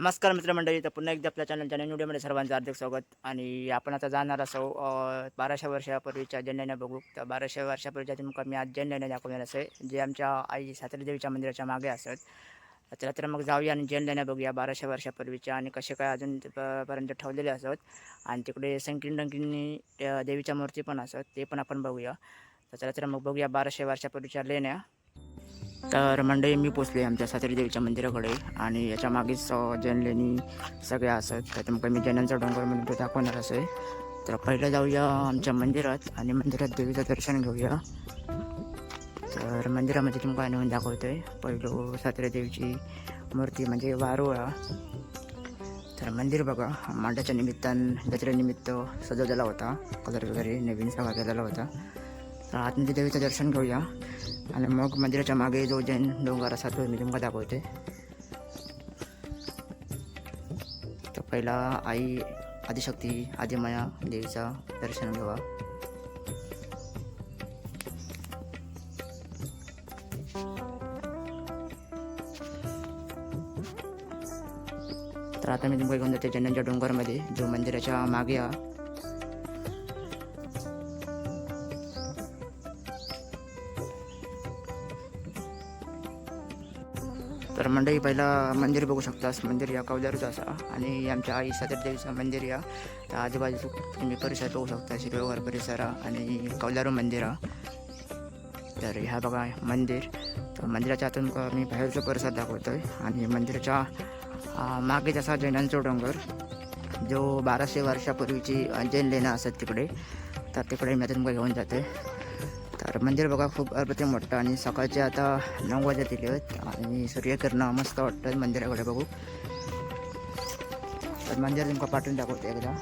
नमस्कार मित्रमंडळी तर पुन्हा एकदा आपल्या चॅनलच्या नवीन व्हिडिओमध्ये सर्वांचं हार्दिक स्वागत. आणि आपण आता जाणार असो बाराशे वर्षापूर्वीच्या जन्याने बघू. तर बाराशे वर्षापूर्वीच्या तुमका मी आज जन्याने दाखवणार असे. जे आमच्या आई सातारी देवीच्या मंदिराच्या मागे असत. चला तर मग जाऊया आणि जैन लेण्या बघूया बाराशे वर्षापूर्वीच्या आणि कसे काय अजून पर्यंत ठेवलेले असत. आणि तिकडे संकीर्ण डंकिनी देवीच्या मूर्ती पण असत ते पण आपण बघूया. तर चला तर मग बघूया बाराशे वर्षापूर्वीच्या लेण्या. तर मंडळी मी पोचले आमच्या सातेरी देवीच्या मंदिराकडे आणि याच्या मागेच जैन लेणी सगळ्या असत तर तुमका मी जैनांचा डोंगर म्हणून दाखवणार असे तर पहिलं जाऊया आमच्या मंदिरात आणि मंदिरात देवीचं दर्शन घेऊया. तर मंदिरामध्ये तुमका आणून दाखवतोय? पहिलं सातेरी देवीची मूर्ती म्हणजे वारुळा. तर मंदिर बघा मांडाच्या निमित्तान जत्रेनिमित्त सजवलेला होता. कलर वगैरे नवीन सगळा केलेला होता. तर आतमध्ये देवीचं दर्शन घेऊया. आणि मग मंदिराच्या मागे जो जैन डोंगर असा तो मी तुमका दाखवते. तर पहिला आई आदिशक्ती आदिमाया देवीचा दर्शन घ्यावा तर आता मी तुमका घेऊन जाते जैनांच्या डोंगरमध्ये जो मंदिराच्या मागे हा. तर मंडळी पहिला मंदिर बघू शकतास मंदिर या कवल्यारूच असा. आणि आमच्या आई सातार देवीचं मंदिर या. तर आजूबाजू तुम्ही परिसर बघू शकता. शिरोवर परिसर आणि कवल्यारू मंदिर. तर ह्या बघा मंदिर. तर मंदिराच्या आतून मी बाहेरचा परिसर दाखवतो आहे आणि मंदिराच्या मागे जसा असा जैनांचा डोंगर जो बाराशे वर्षापूर्वीची जैन लेणं असतात तिकडे. तर तिकडे मी आता तुमका घेऊन जाते. तर मंदिर बघा खूप अप्रतिम मोठं आणि सकाळचे आता नऊ वाजत दिले आहेत. आणि सूर्यकिरणं मस्त वाटतं मंदिराकडे बघू. तर मंदिर तुमका पाठवून दाखवते एकदा.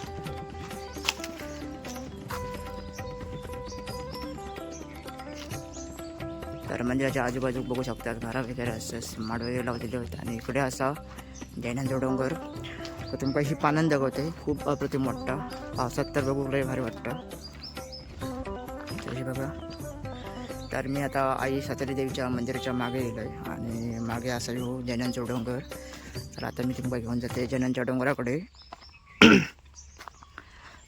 तर मंदिराच्या आजूबाजू बघू शकतात घरा वगैरे असं माड वगैरे लावलेले आहेत आणि इकडे असा जैनांचा डोंगर. तर तुमका ही पानंद दाखवते खूप अप्रतिम वाटतं पावसात तर बघू लय भारी वाटतं. बघा. तर मी आता आई सातारी देवीच्या मंदिराच्या मागे गेलो आहे. आणि मागे असं हो जनांचा डोंगर तर आता मी तुम्हाला घेऊन जाते जैनांच्या डोंगराकडे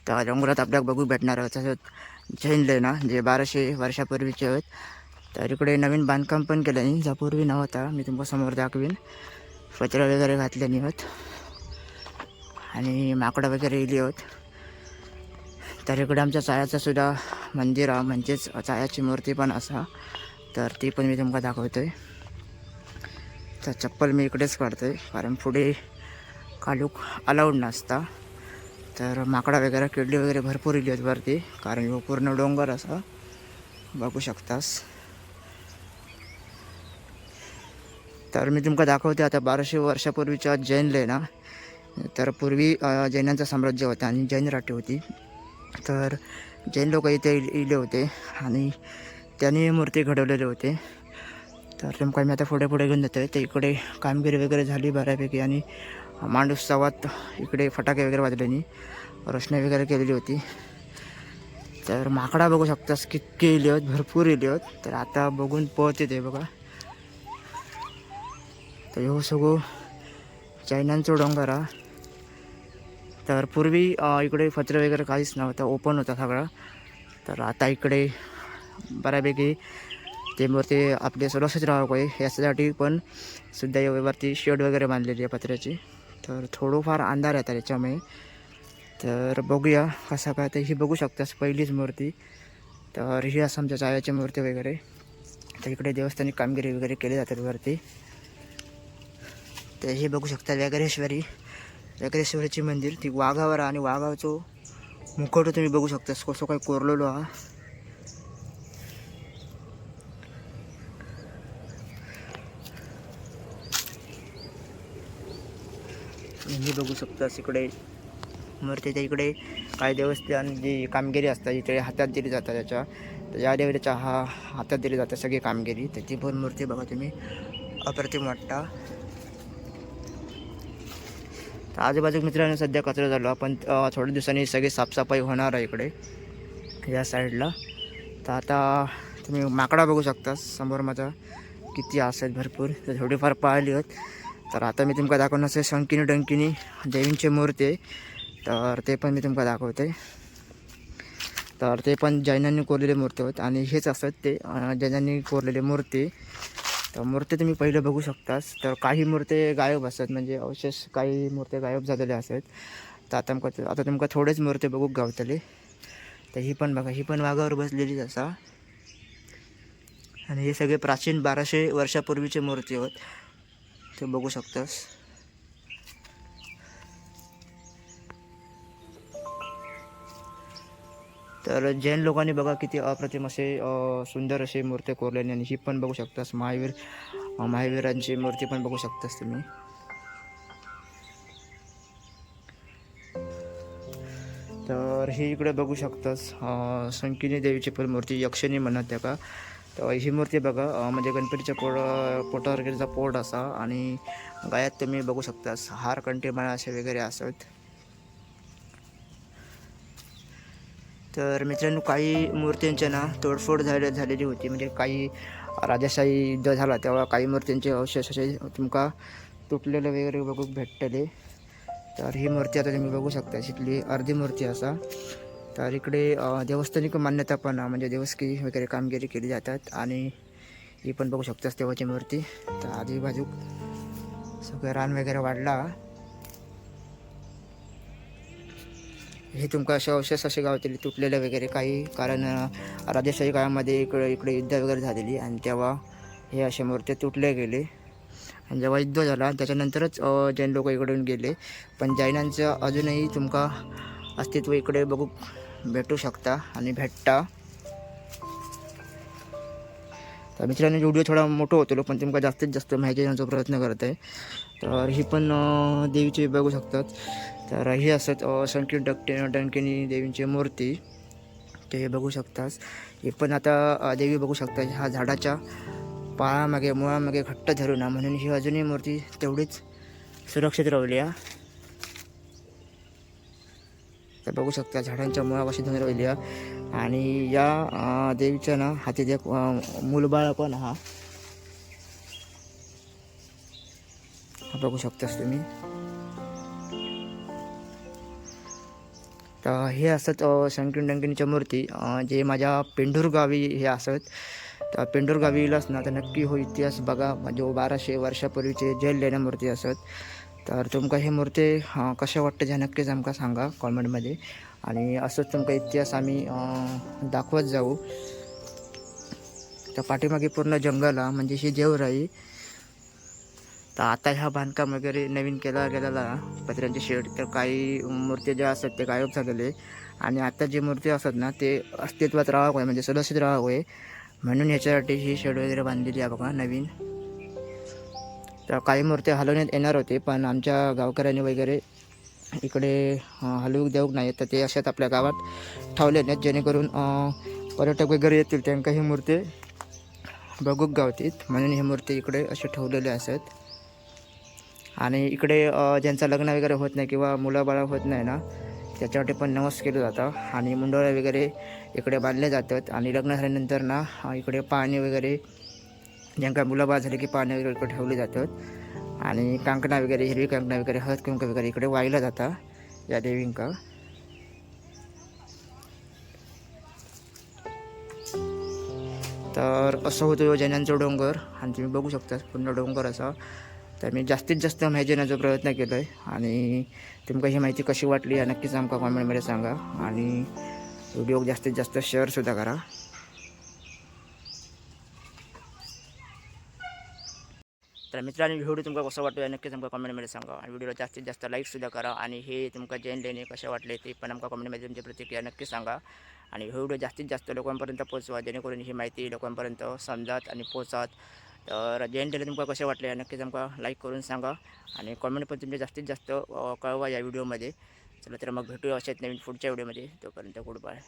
त्या डोंगरात आपल्याला बघू भेटणार तसं तसंच जैन लेना जे बाराशे वर्षापूर्वीचे आहेत. तर इकडे नवीन बांधकाम पण केलं नाही ज्यापूर्वी नव्हता. मी तुमका समोर दाखवीन. पत्र वगैरे घातल्याने होत. आणि माकडं वगैरे इली होत. तर इकडे आमच्या चायाचं सुद्धा मंदिर आहे म्हणजेच चायाची मूर्ती पण असा. तर ती पण मी तुमका दाखवतोय. तर चप्पल मी इकडेच काढतो आहे कारण पुढे कालूक अलाउड नसता. तर माकडा वगैरे किडली वगैरे भरपूर इली आहेत वरती कारण ह्यो पूर्ण डोंगर असा. बघू शकतास. तर मी तुमका दाखवते आता बाराशे वर्षापूर्वीच्या जैन लेणा तर पूर्वी जैनांचं साम्राज्य होतं आणि जैन राठी होती. तर जैन लोक इथे इले होते आणि त्यांनी मूर्ती घडवलेले होते. तर नेमकं मी आता पुढे पुढे घेऊन जातो आहे तर इकडे कामगिरी वगैरे झाली बऱ्यापैकी आणि मांडुत्सवात इकडे फटाके वगैरे वाजल्यानी रोषणाई वगैरे केलेली होती. तर माकडा बघू शकतास कितके इले आहेत भरपूर इले आहेत तर आता बघून पळत येते बघा. तर हो सगळं चायनांचं डोंगर हा. तर पूर्वी इकडे फत्र वगैरे काहीच नव्हतं. ओपन होता सगळा. तर आता इकडे बऱ्यापैकी ते मूर्ती आपले सुरक्षित राहावं पाहिजे याच्यासाठी पण सुद्धा वरती शेड वगैरे बांधलेली आहे पत्र्याची. तर थोडंफार अंधार येतात याच्यामुळे. तर बघूया कसं काय तर ही बघू शकतास पहिलीच मूर्ती. तर ही असं आमच्या चायाची मूर्ती वगैरे. तर इकडे देवस्थानी कामगिरी वगैरे केली जातात वरती. तर हे बघू शकता व्याघ्रेश्वरी व्याघ्रेश्वरीची मंदिर ती वाघावर आणि वाघाचं मुखवटं तुम्ही बघू शकता. कसं काय कोरलेलो हा. हे बघू शकतास इकडे मूर्तीच्या इकडे काही देवस्थान जी कामगिरी असतात इकडे हातात दिली जातात त्याच्या. तर या देवीच्या हा हातात दिली जातात सगळी कामगिरी. त्याची पण मूर्ती बघा तुम्ही. अप्रतिम वाटता. तर आजूबाजू मित्रांनो सध्या कचरा झालो. पण थोड्या दिवसांनी सगळी साफसफाई होणार आहे इकडे या साईडला. तर आता तुम्ही माकडा बघू शकता समोर माझा किती असतात भरपूर. तर थोडीफार पाहिली आहेत. तर आता मी तुमका दाखवणार असे शंकिनी डंकिनी देवींची मूर्ती आहे. तर ते पण मी तुमका दाखवते. तर ते पण जैनांनी कोरलेले मूर्ती होत आणि हेच असत ते जैनांनी कोरलेले मूर्ती तर मूर्ती तुम्ही पहिले बघू शकतास. तर काही मूर्ती गायब असतात. म्हणजे अवशेष काही मूर्ती गायब झालेल्या असतात. तर आता तुमका आता तुमका थोडेच मूर्ती बघूक गावतले. तर ही पण बघा ही पण वाघावर बसलेलीच असा. आणि हे सगळे प्राचीन बाराशे वर्षापूर्वीचे मूर्ती होत ते बघू शकतास. तर जैन लोकांनी बघा किती अप्रतिम असे सुंदर असे मूर्ती कोरलेली आणि ही पण बघू शकतास. महावीर महावीरांची मूर्ती पण बघू शकतास तुम्ही. तर ही इकडे बघू शकतास संकिनी देवीची पण मूर्ती यक्षिणी म्हणत त्या का? तर ही मूर्ती बघा म्हणजे गणपतीच्या पोट पोटावर गेलेचा पोट असा आणि गायात तुम्ही बघू शकतास. हार म्हणा असे वगैरे असत. तर मित्रांनो काही मूर्तींच्या ना तोडफोड झाले झालेली होती. म्हणजे काही राजाशाही युद्ध झाला तेव्हा काही मूर्तींचे अवशेष असे तुमका तुटलेले वगैरे बघूक भेटतले तर ही मूर्ती आता तुम्ही बघू शकता शिकली अर्धी मूर्ती असा. तर इकडे देवस्थानिक मान्यता पण म्हणजे देवस्की वगैरे कामगिरी केली जातात आणि ही पण बघू शकतास देवाची मूर्ती. तर आधी बाजू सगळं रान वगैरे वाढला. हे तुमका असे अवशेष असे गावतील तुटलेले वगैरे काही कारण अ, राजेशाही काळामध्ये इकडे इकडे युद्ध वगैरे झालेली आणि तेव्हा हे असे मूर्ती तुटले गेले. आणि जेव्हा युद्ध झाला त्याच्यानंतरच जैन लोक इकडून गेले. पण जैनांचं अजूनही तुमका अस्तित्व इकडे बघू भेटू शकता आणि भेटता. तर मित्रांनो व्हिडिओ थोडा मोठा होतो पण तुमका जास्तीत जास्त माहिती देण्याचा प्रयत्न करत आहे तर ही पण देवीचे देवीची बघू शकतात. तर ही असत असंख्य डक्टे डंकिनी देवींची मूर्ती. ते बघू शकतास. हे पण आता देवी बघू शकता ह्या झाडाच्या पाळामागे मुळामागे घट्ट धरून ना म्हणून ही अजूनही मूर्ती तेवढीच सुरक्षित राहिली आहे. तर बघू शकता झाडांच्या मुळापाशी धरून राहिली आहे. आणि या देवीच्या ना हाती एक मूलबाळ पण हा बघू शकतास तुम्ही. तर हे असत शंकिन डंकिनीच्या मूर्ती जे माझ्या पेंढूर गावी हे असत. तर पेंढूर ना तर नक्की हो इतिहास बघा. म्हणजे बाराशे वर्षापूर्वीचे जैल लेण्या मूर्ती असत. तर तुमका हे मूर्ती कशा वाटतं जे नक्कीच आमका सांगा कॉमेंटमध्ये. आणि असंच तुमका इतिहास आम्ही दाखवत जाऊ. तर पाठीमागे पूर्ण जंगल हा, म्हणजे ही देवराई तर आता ह्या बांधकाम वगैरे नवीन केला गेलेला. पत्र्यांचे शेड तर काही मूर्ती ज्या असतात ते गायब झालेले. आणि आता जे मूर्ती असतात ना ते अस्तित्वात राहावं होय म्हणजे सुरक्षित राहावं होय म्हणून ह्याच्यासाठी ही शेड वगैरे बांधलेली आहे बघा नवीन. तर काही मूर्ती हलवण्यात येणार होते पण आमच्या गावकऱ्यांनी वगैरे इकडे हलवू देऊ नाही तर ते अशात आपल्या गावात ठेवले नाहीत जेणेकरून पर्यटक वगैरे येतील त्यांना ही मूर्ती बघूक गावतील. म्हणून ही मूर्ती इकडे असे ठेवलेले असत. आणि इकडे ज्यांचं लग्न वगैरे होत नाही किंवा मुलं बाळं होत नाही ना त्याच्यासाठी पण नवस केलं जातं. आणि मुंडोळ्या वगैरे इकडे बांधले जातात. आणि लग्न झाल्यानंतर ना इकडे पाणी वगैरे ज्यांका मुलं बाळ झाले की पाणी वगैरे इकडे ठेवले जातात. आणि कांकणा वगैरे हिरवी कांकणा वगैरे हळद कुंक वगैरे इकडे वाहिलं जातं या देवींका. तर असं होतं जैनांचं डोंगर. आणि तुम्ही बघू शकता पूर्ण डोंगर असा. तर मी जास्तीत जास्त माहिती देण्याचा प्रयत्न केलो आहे आणि तुमका ही माहिती कशी वाटली नक्कीच आमका कॉमेंटमध्ये सांगा. आणि व्हिडिओ जास्तीत जास्त शेअरसुद्धा करा. तर मित्रांनो व्हिडिओ तुमका कसं वाटतो या नक्कीच तुमका कमेंटमध्ये सांगा. आणि व्हिडिओला जास्तीत जास्त लाईकसुद्धा करा. आणि हे तुमका जैन लेणे कसे वाटले ते पण आमका कमेंटमध्ये तुमची प्रतिक्रिया नक्की सांगा. आणि व्हिडिओ जास्तीत जास्त लोकांपर्यंत पोहोचवा जेणेकरून ही माहिती लोकांपर्यंत समजात आणि पोचात तर जैन तुमका कसे वाटले नक्कीच तुमका लाईक करून सांगा. आणि कॉमेंट पण तुमचे जास्तीत जास्त कळवा या व्हिडिओमध्ये चला तर मग भेटूया अशाच नवीन पुढच्या व्हिडिओमध्ये तोपर्यंत गुड बाय